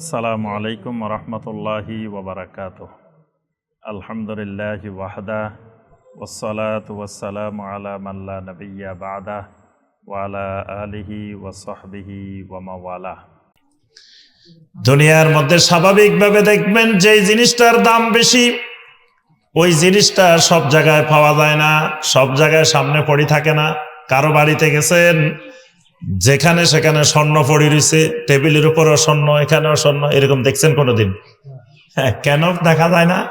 আসসালামু আলাইকুম রহমতুল্লাহি ওবরাকাত আলহামদুলিল্লাহ ওয়াহদা ওসলাত ওয়াসালাম আলা মাল্লা নবিয়া বাদা ওয়ালা আলিহি ওয়াসহবিহি ওয়ামাওয়ালা দুনিয়ার মধ্যে স্বাভাবিকভাবে দেখবেন যে জিনিসটার দাম বেশি, ওই জিনিসটা সব জায়গায় পাওয়া যায় না, সব জায়গায় সামনে পড়ি থাকে না। কারও বাড়িতে গেছেন যেখানে সেখানে স্বর্ণ পড়ে রয়েছে, টেবিলের উপরও স্বর্ণ, এখানেও স্বর্ণ, এরকম দেখছেন কোনোদিন? হ্যাঁ কেন দেখা যায় না?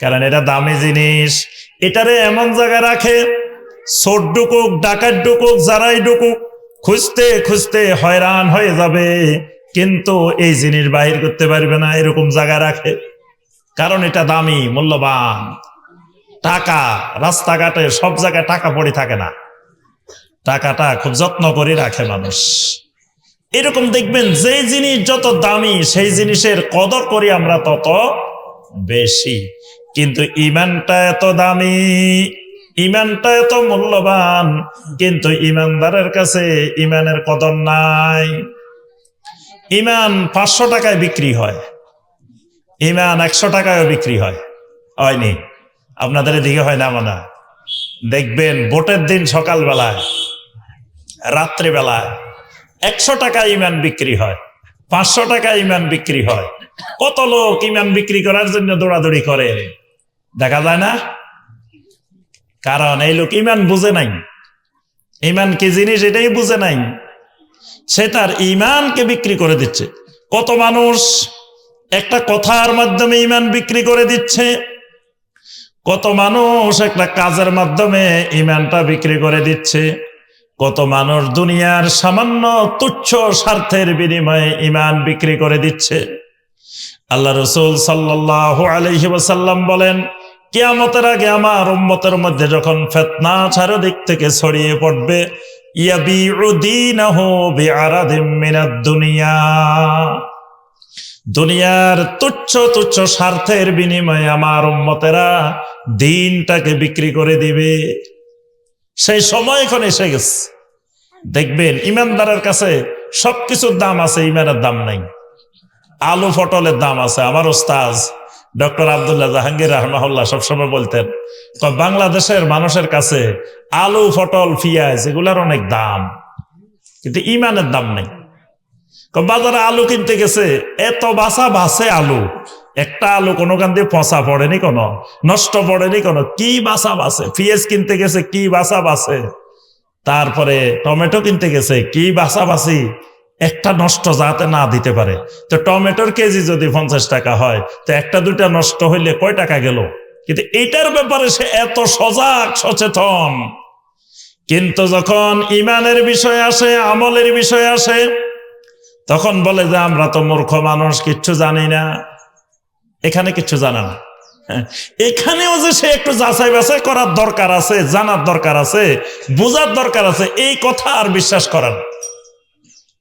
কারণ এটা দামি জিনিস। এটারে এমন জায়গায় রাখে, চোর ডুকুক ডাকাত ডুকুক যারাই ডুকুক খুঁজতে খুঁজতে হয়রান হয়ে যাবে। কিন্তু এই জিনিস বাহির করতে পারবে না, এরকম জায়গা রাখে। কারণ এটা দামি, মূল্যবান। টাকা, রাস্তাঘাটে সব জায়গায় টাকা পড়ে থাকে না। টাকাটা খুব যত্ন করে রাখে মানুষ। এরকম দেখবেন যে জিনিস যত দামি, সেই জিনিসের কদর করি আমরা তত বেশি। কিন্তু ইমানটা এত দামি, ইমানটা এত মূল্যবান, কিন্তু ইমানদারের কাছে ইমানের কদর নাই। ইমান পাঁচশো টাকায় বিক্রি হয়। ইমান একশো টাকায়ও বিক্রি হয়। হয়নি? আপনাদের এদিকে হয় না মানা দেখবেন ভোটের দিন সকালবেলায় রাত্রিবেলায় একশো টাকা ইমান বিক্রি হয়, পাঁচশো টাকা ইমান বিক্রি হয়। কত লোক ইমান বিক্রি করার জন্য দৌড়াদৌড়ি করে? দেখা যায় না? কারণ এই লোক ইমান বুঝে নাই। ইমান কি জিনিস এটাই বুঝে নাই। সে তার ইমানকে বিক্রি করে দিচ্ছে। কত মানুষ একটা কথার মাধ্যমে ইমান বিক্রি করে দিচ্ছে। কত মানুষ একটা কাজের মাধ্যমে ইমানটা বিক্রি করে দিচ্ছে। কত মানুষ দুনিয়ার সামান্য তুচ্ছ স্বার্থের বিনিময়ে ইমান বিক্রি করে দিচ্ছে। আল্লাহ রসুল সাল্লাহ আলহি ওসাল্লাম বলেন, কিয়ামতের আগে আমার উম্মতের মধ্যে যখন ফেতনা চারদিক থেকে ছড়িয়ে পড়বে দুনিয়া। দুনিয়ার তুচ্ছ তুচ্ছ স্বার্থের বিনিময়ে আমার উম্মতেরা দিনটাকে বিক্রি করে দিবে। সেই সময় এখন এসে গেছে। দেখবেন, ইমানদারের কাছে সবকিছুর দাম আছে, ইমানের দাম নাই। আলু পটলের দাম আছে। আমার ওস্তাজ ডক্টর আবদুল্লাহ জাহাঙ্গীর রহমাহুল্লাহ সবসময় বলতেন, তো বাংলাদেশের মানুষের কাছে আলু, পটল, পিঁয়াজ এগুলার অনেক দাম, কিন্তু ইমানের দাম নেই। বাজারে আলু কিনতে গেছে, এত বাসা বাসে আলু। একটা আলু কোনো কান দিয়ে পচা পড়েনি কোনো, নষ্ট পড়েনি কোনো, কি বাসা বাসে পিঁয়াজ কিনতে গেছে, কি বাসা বাসে তারপরে টমেটো কিনতে গেছে, কি বাসা বাসি একটা নষ্ট যাতে না দিতে পারে। তো টমেটোর কেজি যদি পঞ্চাশ টাকা হয়, তো একটা দুইটা নষ্ট হইলে কয় টাকা গেল? কিন্তু এটার ব্যাপারে সে এত সজাগ, সচেতন। কিন্তু যখন ইমানের বিষয় আসে, আমলের বিষয় আসে, তখন বলে যে, আমরা তো মূর্খ মানুষ, কিচ্ছু জানি না। এখানে কিছু জানে না। হ্যাঁ, এখানেও যে সে একটু যাচাই বাছাই করার দরকার আছে জানার দরকার আছে বোঝার দরকার আছে এই কথা আর বিশ্বাস করার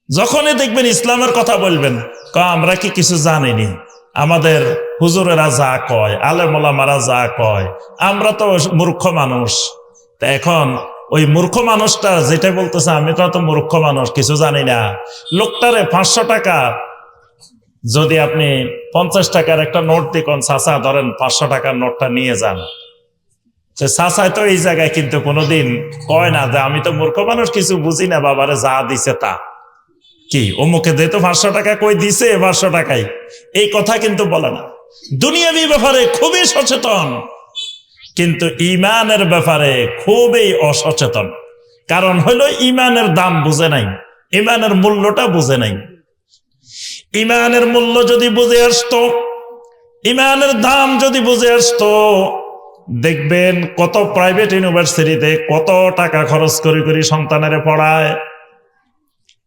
যখনই দেখবেন ইসলামের কথা বলবেন ক আমরা কি কিছু জানিনি? আমাদের হুজুরেরা যা কয় আলেমোলামারা যা কয় আমরা তো মূর্খ মানুষ। তা এখন ওই মূর্খ মানুষটা যেটা বলতেছে আমি তো মূর্খ মানুষ কিছু জানি না। লোকটারে পাঁচশো টাকা যদি আপনি পঞ্চাশ টাকার একটা নোট দিকন চাচা, ধরেন পাঁচশো টাকার নোটটা নিয়ে যান। সে চাচায় তো এই জায়গায় কিন্তু কোনোদিন কয় না যে আমি তো মূর্খ মানুষ, কিছু বুঝি না, বাবারে যা দিছে তা। কি, অমুকে দে তো পাঁচশো টাকা, কই দিছে পাঁচশো টাকাই? এই কথা কিন্তু বলে না। দুনিয়াবি ব্যাপারে খুবই সচেতন। কিন্তু ইমানের ব্যাপারে খুবই অসচেতন। কারণ হলো ইমানের দাম বুঝে নাই, ইমানের মূল্যটা বুঝে নাই। ইমানের মূল্য যদি বুঝে আসতো, ইমানের দাম যদি বুঝে আসতো, দেখবেন কত প্রাইভেট ইউনিভার্সিটিতে কত টাকা খরচ করি করি সন্তানের পড়ায়।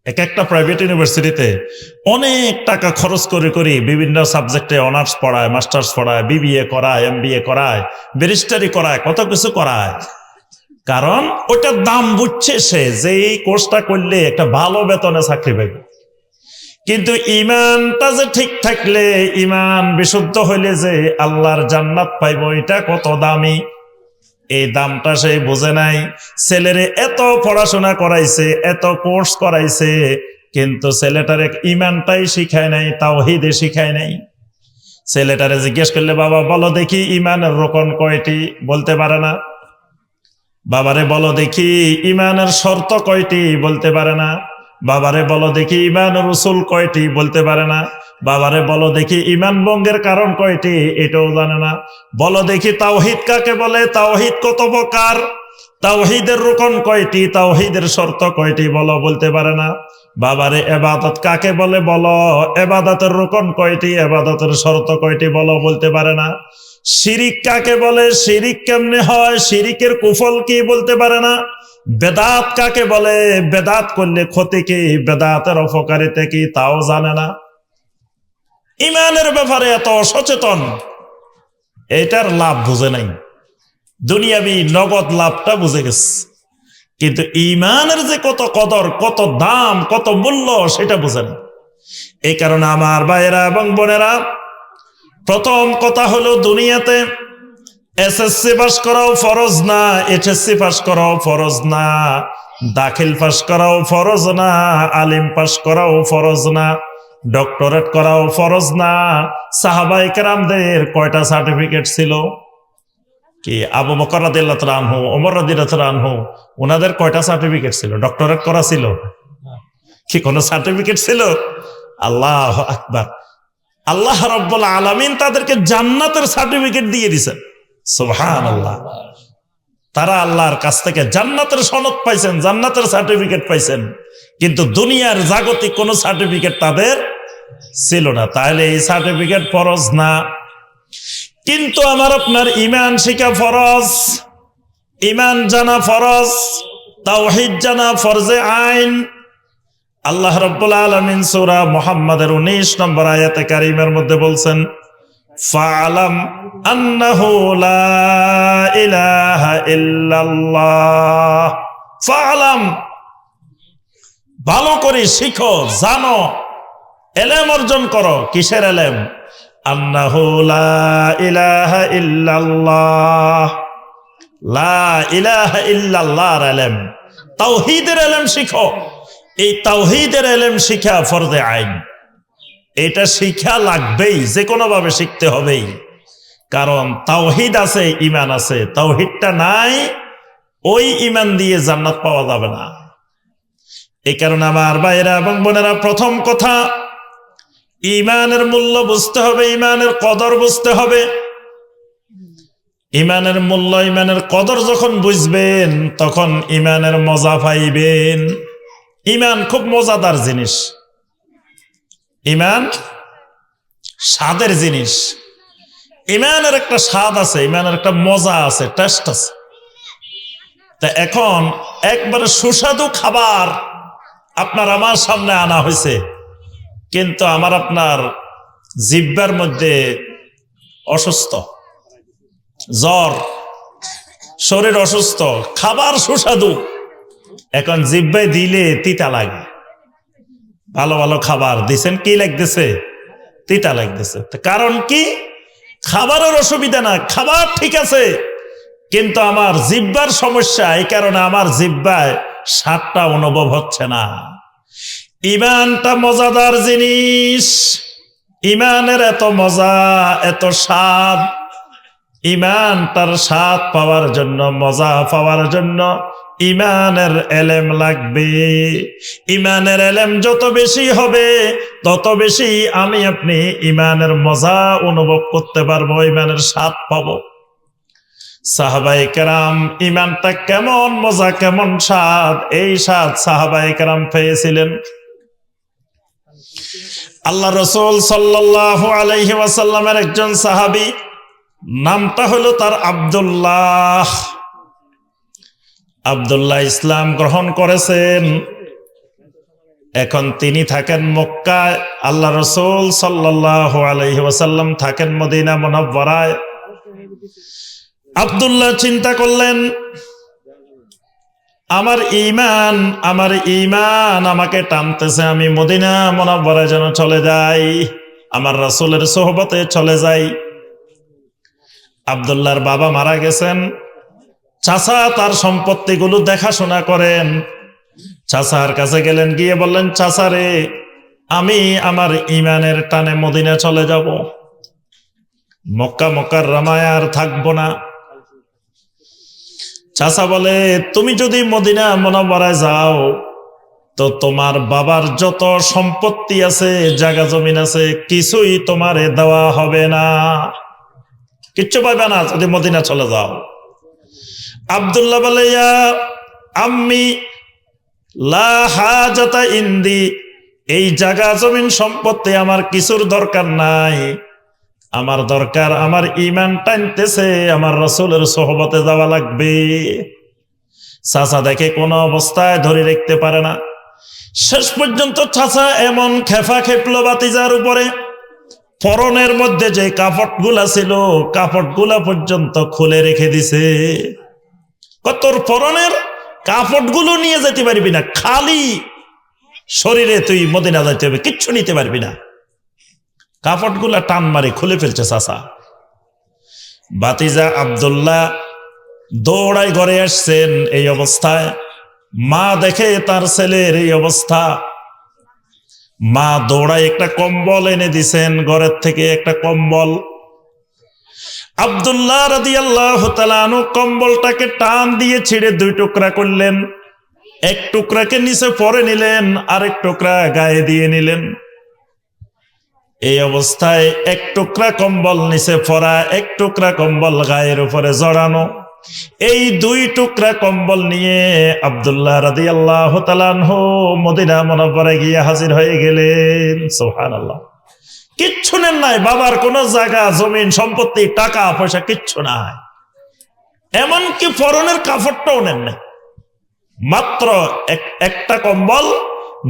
এক একটা প্রাইভেট ইউনিভার্সিটিতে অনেক টাকা খরচ করে করি বিভিন্ন সাবজেক্টে অনার্স পড়ায় মাস্টার্স পড়ায় বিবিএ করায় এম করায় ব্যারিস্টারি করায়, কত কিছু করায়। কারণ ওটার দাম বুঝছে সে যে এই কোর্সটা করলে একটা ভালো বেতনে চাকরি পাবে কিন্তু ইমানটা যে ঠিক থাকলে ইমান বিশুদ্ধ হইলে যে আল্লাহর জান্নাত পাইব, এটা কত দামি? এই দামটা সে বোঝে নাই। ছেলেরে এত পড়াশোনা করাইছে, এত কোর্স করাইছে, কিন্তু ছেলেটারে ইমানটাই শিখায় নাই তাও হিদে শিখায় নাই। ছেলেটারে জিজ্ঞেস করলে, বাবা, বলো দেখি ইমানের রোকন কয়টি? বলতে পারে না। বাবারে বলো দেখি ইমানের শর্ত কয়টি? বলতে পারে না। বাবারে বলো দেখি ইমান রসুল কয়টি বলতে পারে না? বাবারে বলো দেখি ইমান বঙ্গের কারণ কয়টি? এটাও জানে না। বলো দেখি তাওহিদ কাকে বলে? তাওহিদ কত প্রকার? তাওহিদের রোকন কয়টি? তাওহিদের শর্ত কয়টি বলো বলতে পারে না। বাবারে এবাদত কাকে বলে? বলো। এবাদতের রোকন কয়টি? এবাদতের শর্ত কয়টি বলো বলতে পারে না। শিরিক কাকে বলে? শিরিক কেমনে হয়? শিরিকের কুফল কি বলতে পারে না? বেদাত কাকে বলে? বেদাত করলে ক্ষতি কি? বেদাতের অপকারিতা কি? তাও জানে না। ইমানের ব্যাপারে এত সচেতন এটার লাভ বুঝে নাই। দুনিয়াবি নগদ লাভটা বুঝে গেছে। কিন্তু ইমানের যে কত কদর, কত দাম, কত মূল্য, সেটা বুঝে না এই কারণে আমার ভাইয়েরা এবং বোনেরা, প্রথম কথা হলো দুনিয়াতে এসএসসি পাস করাও ফরজ না এইচএসসি পাস করাও ফরজ না, দাখিল পাস করাও ফরজ না, আলিম পাস করাও ফরজ না ডক্টরেট করাও ফরজ না সাহাবাই কেরামদের কয়টা সার্টিফিকেট ছিল? কি আবু বকর রাদিল্লাহ আনহু, ওমর রাদিল্লাহ আনহু, ওনাদের কয়টা সার্টিফিকেট ছিল? ডক্টরেট করা ছিল? কি কোনো সার্টিফিকেট ছিল? আল্লাহ আকবার। আল্লাহ রব্বুল আলামিন তাদেরকে জান্নাতের সার্টিফিকেট দিয়ে দিছেন সুবহান আল্লাহ তারা আল্লাহর কাছ থেকে জান্নাতের সনদ পাইছেন, জান্নাতের সার্টিফিকেট পাইছেন। কিন্তু দুনিয়ার জাগতিক কোনো সার্টিফিকেট তাদের ছিল না। তাহলে এই সার্টিফিকেট ফরজ না? কিন্তু আমার আপনার ইমান শিখা ফরজ, ইমান জানা ফরজ, তাওহিদ জানা ফরজে আইন। আল্লাহ রব্বুল আলমিন সুরা মোহাম্মদের উনিশ নম্বর আয়াতে কারিমের মধ্যে বলছেন ফালাম আন্নাহু লা ইলাহা ইল্লাল্লাহ। ফালাম। ভালো করে শিখো, জানো। এলেম অর্জন করো, কিসের এলেম? আন্নাহু ইলাহা ইল্লাল্লাহ। লা ইলাহা ইল্লাল্লাহর এলেম। তাওহীদের এলেম শিখো। এই তাওহীদের এলেম শিখা ফরজে আইন। এটা শিখা লাগবেই যে কোনো ভাবে শিখতে হবেই। কারণ তাওহিদ আছে ইমান আছে। তাওহিদটা নাই, ওই ইমান দিয়ে জান্নাত পাওয়া যাবে না। এই কারণে আমার ভাইয়েরা এবং বোনেরা, প্রথম কথা ইমানের মূল্য বুঝতে হবে ইমানের কদর বুঝতে হবে। ইমানের মূল্য ইমানের কদর যখন বুঝবেন, তখন ইমানের মজা পাইবেন। ইমান খুব মজাদার জিনিস। ইমান? স্বাদের জিনিস। ইমানের একটা স্বাদ আছে, ইমানের একটা মজা আছে টেস্ট আছে। তা এখন একবারে সুস্বাদু খাবার আপনার আমার সামনে আনা হয়েছে। কিন্তু আমার আপনার জিব্বার মধ্যে অসুস্থ, জ্বর, শরীর অসুস্থ, খাবার সুস্বাদু। এখন জিব্বায় দিলে তিতা লাগে। ভালো ভালো খাবার। দিছেন কি লাগতেছে? তিতা লাগতেছে। কারণ কি? খাবারের অসুবিধা না, খাবার ঠিক আছে, কিন্তু আমার জিব্বার সমস্যা, এই কারণে আমার জিব্বায় স্বাদটা অনুভব হচ্ছে না। ইমানটা মজাদার জিনিস। ইমানের এত মজা, এত স্বাদ। ইমান তার স্বাদ পাওয়ার জন্য, মজা পাওয়ার জন্য ইমানের এলেম লাগবে। ইমানের এলেম যত বেশি হবে, তত বেশি আমি আপনি ইমানের মজা অনুভব করতে পারব, ইমানের স্বাদ পাবো। সাহাবাই কেরাম, ইমানটা কেমন, মজা কেমন স্বাদ, এই স্বাদ সাহাবাই কেরাম পেয়েছিলেন। আল্লাহ রসুল সাল্লাহ আলাইহি ওয়াসাল্লামের একজন সাহাবি, নামটা হলো তার আব্দুল্লাহ। আব্দুল্লাহ ইসলাম গ্রহণ করেছেন। এখন তিনি থাকেন মক্কায়। আল্লাহ রসুল সাল্লাহ থাকেন মদিনা মনব্বরায় আব্দুল্লাহ চিন্তা করলেন, আমার ইমান আমার ইমান আমাকে টানতেছে, আমি মদিনা মনব্বরায় যেন চলে যাই, আমার রাসুলের সোহবতে চলে যাই। আবদুল্লাহর বাবা মারা গেছেন। চাচা তার সম্পত্তিগুলো দেখাশোনা করেন। চাচার কাছে গেলেন, গিয়ে বললেন চাচারে আমি আমার ইমানের টানে মদিনা চলে যাব। মক্কা মক্কার রামায় আর থাকব না। চাচা বলে, তুমি যদি মদিনা মনোবরায় যাও, তো তোমার বাবার যত সম্পত্তি আছে, জায়গা জমিন আছে, কিছুই তোমারে দেওয়া হবে না। কিচ্ছু পাবে না যদি মদিনা চলে যাও। আবদুল্লাহ বলে, ইয়া আম্মি, লা হাজাতা ইন্দি, এই জায়গা জমিন সম্পত্তি আমার কিছুর দরকার নাই। আমার দরকার আমার ইমান টানতেছে, আমার রসুলের সহবতে যাওয়া লাগবে। চাচা দেখে কোনো অবস্থায় ধরে রাখতে পারে না। শেষ পর্যন্ত চাচা এমন খেফা খেপলো বাতিজার উপরে। পরনের মধ্যে যে কাপড়গুলা ছিল, কাপড়গুলা পর্যন্ত খুলে রেখে দিছে। তোর পরনের কাপড়গুলো নিয়ে যেতে পারবি না, খালি শরীরে তুই মদিনা যাইতে হবে, কিচ্ছু নিতে পারবি না। কাপড়গুলা টান মারে, খুলে ফেলছে চাচা। বাতিজা আবদুল্লাহ দৌড়াই ঘরে আসছেন এই অবস্থায়। মা দেখে তার ছেলের এই অবস্থা। মা দৌড়াই একটা কম্বল এনে দিছেন, ঘরের থেকে একটা কম্বল। আবদুল্লাহ রাদি আল্লাহ তালানু কম্বলটাকে টান দিয়ে ছিঁড়ে দুই টুকরা করলেন। এক টুকরাকে নিচে পরে নিলেন, আরেক টুকরা গায়ে দিয়ে নিলেন। এই অবস্থায় এক টুকরা কম্বল নিচে পরা, এক টুকরা কম্বল গায়ের উপরে জড়ানো। এই দুই টুকরা কম্বল নিয়ে আবদুল্লাহ রাদি আল্লাহ তালানহু মদিনা মনোবরে গিয়ে হাজির হয়ে গেলেন। সোহান আল্লাহ কিচ্ছু নেন নাই। বাবার কোনো জায়গা, জমিন, সম্পত্তি, টাকা, পয়সা কিচ্ছু নাই। এমনকি ফরনের কাপড়টাও নেন নাই। মাত্র এক- একটা কম্বল,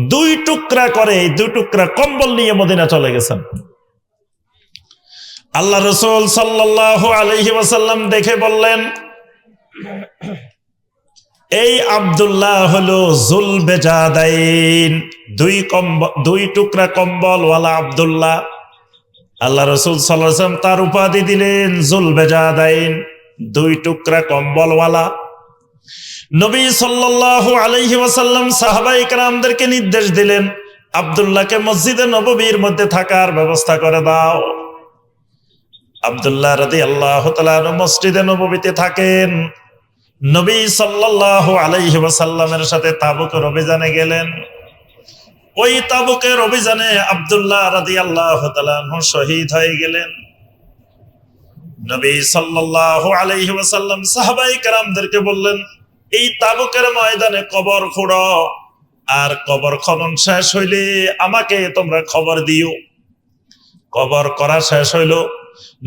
দুই টুকরা করে দুই টুকরা কম্বল নিয়ে মদিনা চলে গেছেন। আল্লাহ রসুল সাল্লাহ আলহি দেখে বললেন, এই আব্দুল্লাহ হলো জুল বেজাদাইন দুই কম্বল দুই টুকরা কম্বল ওয়ালা আব্দুল্লাহ। আল্লাহ রসুল সাল্লাম তার উপাধি দিলেন জুল বেজাদাইন দুই টুকরা কম্বলওয়ালা। নবী সাল্লাহ আলহি ওয়াসাল্লাম সাহাবাই ইকরামদেরকে নির্দেশ দিলেন, আবদুল্লাহকে মসজিদে নববীর মধ্যে থাকার ব্যবস্থা করে দাও। আবদুল্লাহ রাদি আল্লাহ মসজিদে নববীতে থাকেন। নবী সাল্লাহ আলহি ওয়াসাল্লামের সাথে তাবুকের অভিযানে গেলেন। ওই তাবুকের অভিযানে আবদুল্লাহ রাজি আল্লাহ শহীদ হয়ে গেলেন। নবী সাল্লাহ আলহি সাহাবাই কারামদেরকে বললেন, এই তাবুকের ময়দানে কবর খুঁড়ো, আর কবর খনন শেষ হইলে আমাকে তোমরা খবর দিও। কবর করা শেষ হইল।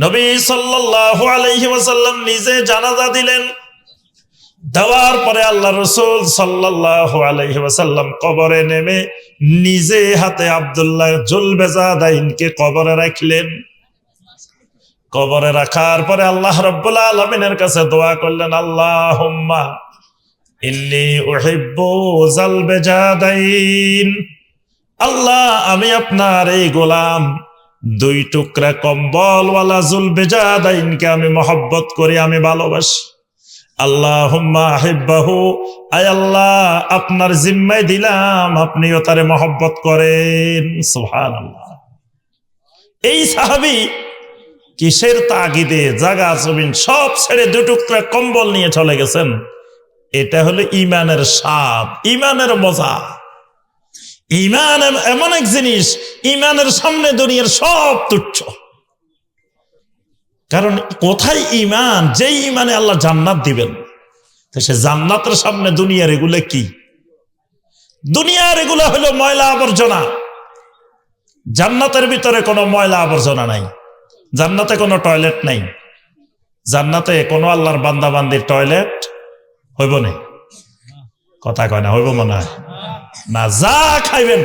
নবী সাল্লাহ আলহি নিজে জানাজা দিলেন দেওয়ার পরে আল্লাহ রসুল সাল্লাল্লাহু আলাইহি কবরে নেমে নিজে হাতে আব্দুল্লাহ জুলবেজাদাইনকে কবরে রাখলেন। কবরে রাখার পরে আল্লাহ রব্বুল আলমিনের কাছে দোয়া করলেন আল্লাহ আল্লাহ, আমি আপনার এই গোলাম দুই টুকরা কম্বলওয়ালা জুলবেজাদাইনকে আমি মহব্বত করি, আমি ভালোবাসি। আল্লাহ আহিব্বাহু। আয় আল্লাহ, আপনার জিম্মায় দিলাম, আপনিও তারে মহব্বত করেন। সুহান এই সাহাবি কিসের তাগিদে, জাগা, জমিন, সব ছেড়ে দুটুকরা কম্বল নিয়ে চলে গেছেন? এটা হলো ইমানের স্বাদ, ইমানের মজা। ইমান এমন এক জিনিস, ইমানের সামনে দুনিয়ার সব তুচ্ছ। কারণ কোথায় ইমান যেই ইমানে আল্লাহ জান্নাত দিবেন। তো সে জান্নাতের সামনে দুনিয়ার এগুলো কি? দুনিয়ার এগুলো হলো ময়লা আবর্জনা। জান্নাতের ভিতরে কোনো ময়লা আবর্জনা নাই। জান্নাতে কোনো টয়লেট নাই। জান্নাতে কোনো আল্লাহর বান্দা বান্দির টয়লেট হইব না। কথা কয় না, হইব মনে হয়। না, যা খাইবেন,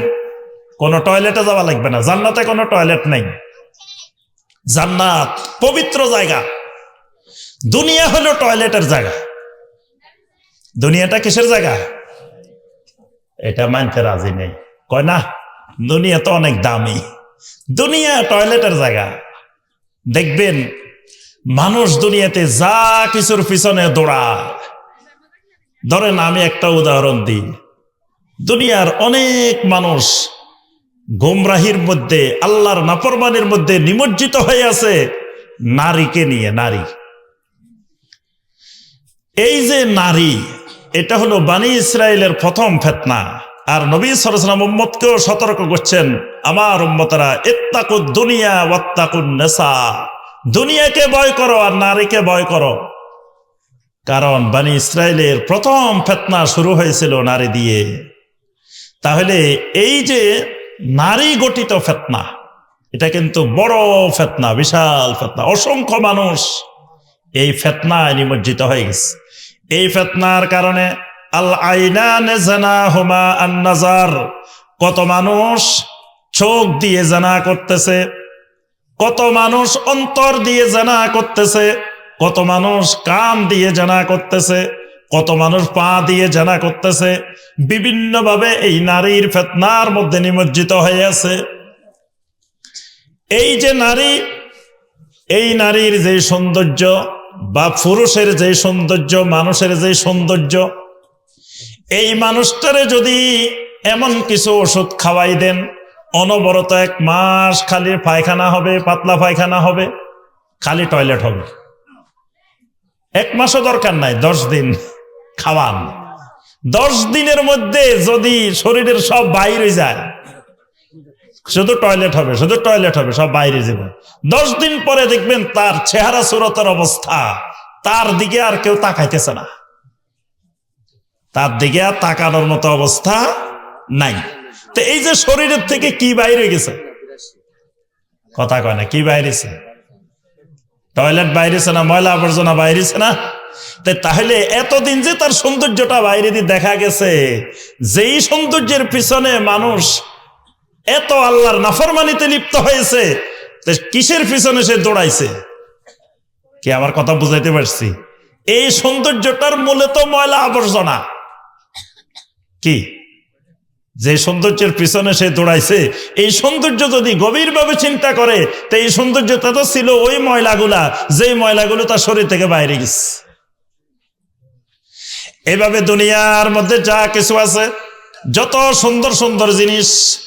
কোনো টয়লেটে যাওয়া লাগবে না। জান্নাতে কোনো টয়লেট নাই। জান্নাত, পবিত্র জায়গা। দুনিয়া হলো টয়লেটের জায়গা। দুনিয়াটা কিসের জায়গা? এটা মানতে রাজি নেই। কয় না, দুনিয়া তো অনেক দামি। দুনিয়া টয়লেটের জায়গা। দেখবেন, মানুষ দুনিয়াতে যা কিছুর পিছনে দৌড়া। ধরেন আমি একটা উদাহরণ দিই। দুনিয়ার অনেক মানুষ গোমরাহির মধ্যে, আল্লাহর নাফরমানের মধ্যে নিমজ্জিত হয়ে আছে নারীকে নিয়ে, নারী। এই যে নারী, এটা হলো বাণী ইসরায়েলের প্রথম ফেতনা। আর নবী সরসলাম উম্মতকেও সতর্ক করছেন, আমার উম্মতরা ইত্তাকুদ দুনিয়া ওয়াত্তাকুন নেশা দুনিয়াকে ভয় করো আর নারীকে ভয় করো। কারণ বাণী ইসরায়েলের প্রথম ফেতনা শুরু হয়েছিল নারী দিয়ে। তাহলে এই যে নারী গঠিত ফেতনা। এটা কিন্তু বড় ফেতনা, বিশাল ফেতনা। অসংখ্য মানুষ এই ফেতনায় নিমজ্জিত হয়ে গেছে। এই ফেতনার কারণে আল আইনানে হুমা কত মানুষ চোখ দিয়ে জানা করতেছে, কত মানুষ অন্তর দিয়ে জানা করতেছে, কত মানুষ কান দিয়ে জানা করতেছে কত মানুষ পা দিয়ে জানা করতেছে, বিভিন্নভাবে এই নারীর ফেতনার মধ্যে নিমজ্জিত হয়ে আছে। এই যে নারী, এই নারীর যে সৌন্দর্য বা পুরুষের যে সৌন্দর্য, মানুষের যে সৌন্দর্য, এই মানুষটারে যদি এমন কিছু ওষুধ খাওয়াই দেন, অনবরত এক মাস খালি পায়খানা হবে, পাতলা পায়খানা হবে, খালি টয়লেট হবে। এক মাসও দরকার নাই, দশ দিন। খাওয়ান। দশ দিনের মধ্যে যদি শরীরের সব বাইরে যায়, শুধু টয়লেট হবে, শুধু টয়লেট হবে, সব বাইরে যাবে। দশ দিন পরে দেখবেন তার চেহারা, সুরতের অবস্থা, তার দিকে আর কেউ তাকাইতেছে না। তার দিকে আর তাকানোর মতো অবস্থা নাই। তো এই যে শরীরের থেকে কি বাইরে গেছে? কথা কয় না, কি বাইরেছে টয়লেট বাইরেছে না, ময়লা আবর্জনা বাইরেছে না? তাহলে এতদিন যে তার সৌন্দর্যটা বাইরে দিয়ে দেখা গেছে, যেই সৌন্দর্যের পিছনে মানুষ এত আল্লাহর নাফরমানিতে লিপ্ত হয়েছে কিসের পিছনে সে দৌড়াইছে? কি আমার কথা বুঝাইতে পারছি? এই সৌন্দর্যটার মূলে তো ময়লা আবর্জনা। কি? যে সৌন্দর্যের পিছনে সে দৌড়াইছে, এই সৌন্দর্য যদি গভীরভাবে চিন্তা করে, তো এই সৌন্দর্যটা তো ছিল ওই ময়লাগুলা, যেই ময়লাগুলো তার শরীর থেকে বাইরে গেছে। এভাবে দুনিয়ার মধ্যে যা কিছু আছে, যত সুন্দর সুন্দর জিনিস,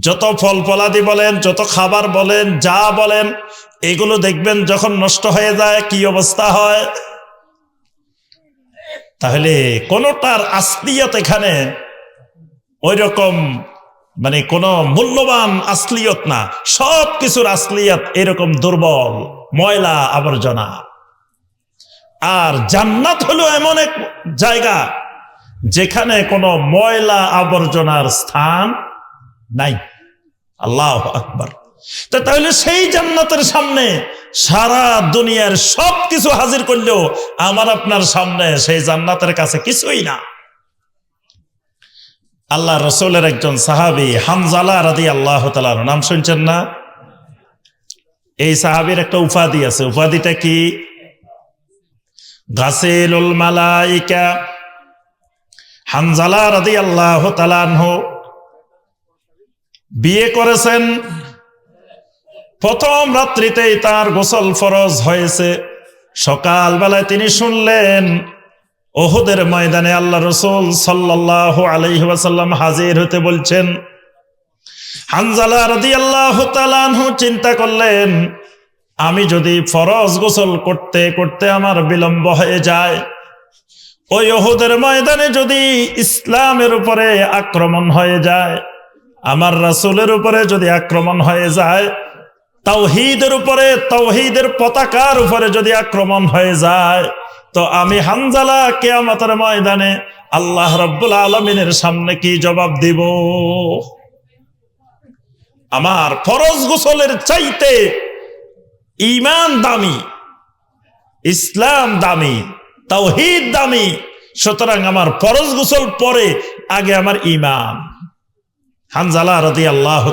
যত ফল ফলাদি বলেন, যত খাবার বলেন, যা বলেন, এগুলো দেখবেন যখন নষ্ট হয়ে যায়, কি অবস্থা হয়? তাহলে কোনটার আসলিয়ত এখানে ওই রকম মানে কোন মূল্যবান আসলিয়ত না। সব কিছুর আসলিয়ত এরকম দুর্বল ময়লা আবর্জনা। আর জান্নাত হলো এমন এক জায়গা যেখানে কোনো ময়লা আবর্জনার স্থান নাই। আল্লাহ আকবার। তাহলে সেই জান্নাতের সামনে সারা দুনিয়ার সব কিছু হাজির করলেও আমার আপনার সামনে সেই জান্নাতের কাছে কিছুই না। আল্লাহ রসুলের একজন সাহাবি হামজালা রাদি আল্লাহ তালার নাম শুনছেন না? এই সাহাবির একটা উপাধি আছে। উপাধিটা কি? গাছেলুল মালাইকা। হানজালা রাদি আল্লাহ তালানহ বিয়ে করেছেন। প্রথম রাত্রিতেই তার গোসল ফরজ হয়েছে। সকালবেলায় তিনি শুনলেন, ওহুদের ময়দানে আল্লাহ রসুল সাল্লাহ আলহিহাসাল্লাম হাজির হতে বলছেন। হানজালা রদি আল্লাহ চিন্তা করলেন আমি যদি ফরজ গোসল করতে করতে আমার বিলম্ব হয়ে যায়, ওই ওহুদের ময়দানে যদি ইসলামের উপরে আক্রমণ হয়ে যায়, আমার রাসুলের উপরে যদি আক্রমণ হয়ে যায়, তাওহিদের উপরে, তাওহিদের পতাকার উপরে যদি আক্রমণ হয়ে যায়, তো আমি হানজালা কেয়ামতের ময়দানে আল্লাহ রব্বুল আলমিনের সামনে কি জবাব দিব? আমার ফরজ গোসলের চাইতে ইমান দামি, ইসলাম দামি, তাওহিদ দামি। সুতরাং আমার ফরজ গোসল পরে আগে আমার ইমান। হানজালা রদি আল্লাহ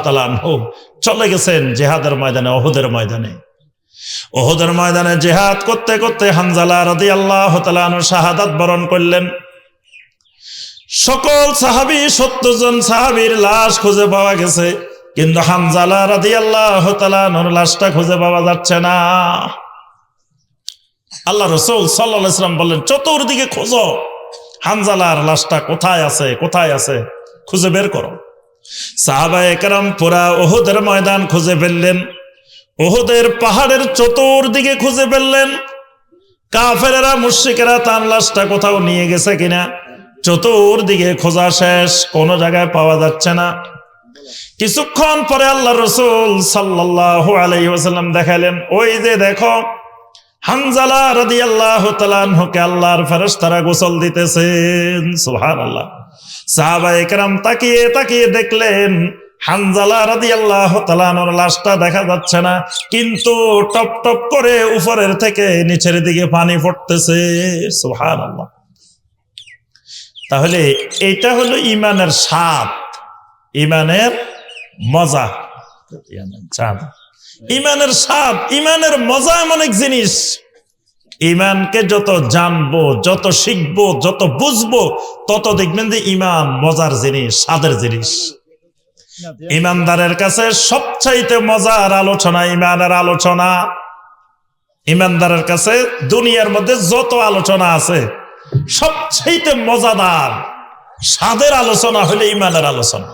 চলে গেছেন জেহাদের ময়দানে অহুদের ময়দানে। ওহুদের ময়দানে জেহাদ করতে করতে হানজালা রদি আল্লাহ শাহাদাত বরণ করলেন। সকল সাহাবি, সত্তর জন সাহাবির লাশ খুঁজে পাওয়া গেছে। কিন্তু হানজালা রাদি আল্লাহ লাশটা খুঁজে পাওয়া যাচ্ছে না। আল্লাহ রসুল সাল্লাম বললেন, চতুর্দিকে খোঁজো। হানজালার লাশটা কোথায় আছে? কোথায় আছে? খুঁজে বের করো। সাহাবা একরাম পুরা ওহুদের ময়দান খুঁজে ফেললেন ওহুদের পাহাড়ের চতুর্দিকে খুঁজে ফেললেন কাফেরেরা, মুশ্রিকেরা তার লাশটা কোথাও নিয়ে গেছে কিনা? চতুর্দিকে খোঁজা শেষ, কোনো জায়গায় পাওয়া যাচ্ছে না। কিছুক্ষণ পরে আল্লাহ রসুল সাল্লাল্লাহু আলাইহি ওয়াসাল্লাম দেখালেন ওই যে দেখো, হানজালা রাদিয়াল্লাহু তাআলাকে আল্লাহর ফেরেশতারা গোসল দিতেছেন। সুবহানাল্লাহ। সাহাবা একরাম তাকিয়ে তাকিয়ে দেখলেন, হানজালা রাদিয়াল্লাহু তাআলার লাশটা দেখা যাচ্ছে না, কিন্তু টপ টপ করে উপরের থেকে নিচের দিকে পানি পড়তেছে সুবহানাল্লাহ। তাহলে এটা হলো ইমানের সাপ ইমানের মজা। ইমানের স্বাদ, ইমানের মজা এমন এক জিনিস। ইমানকে যত জানব, যত শিখব, যত বুঝব, তত দেখবেন যে ইমান মজার জিনিস, স্বাদের জিনিস। ইমানদারের কাছে সবচাইতে মজার আলোচনা ইমানের আলোচনা। ইমানদারের কাছে দুনিয়ার মধ্যে যত আলোচনা আছে, সবচাইতে মজাদার, স্বাদের আলোচনা হলে ইমানের আলোচনা।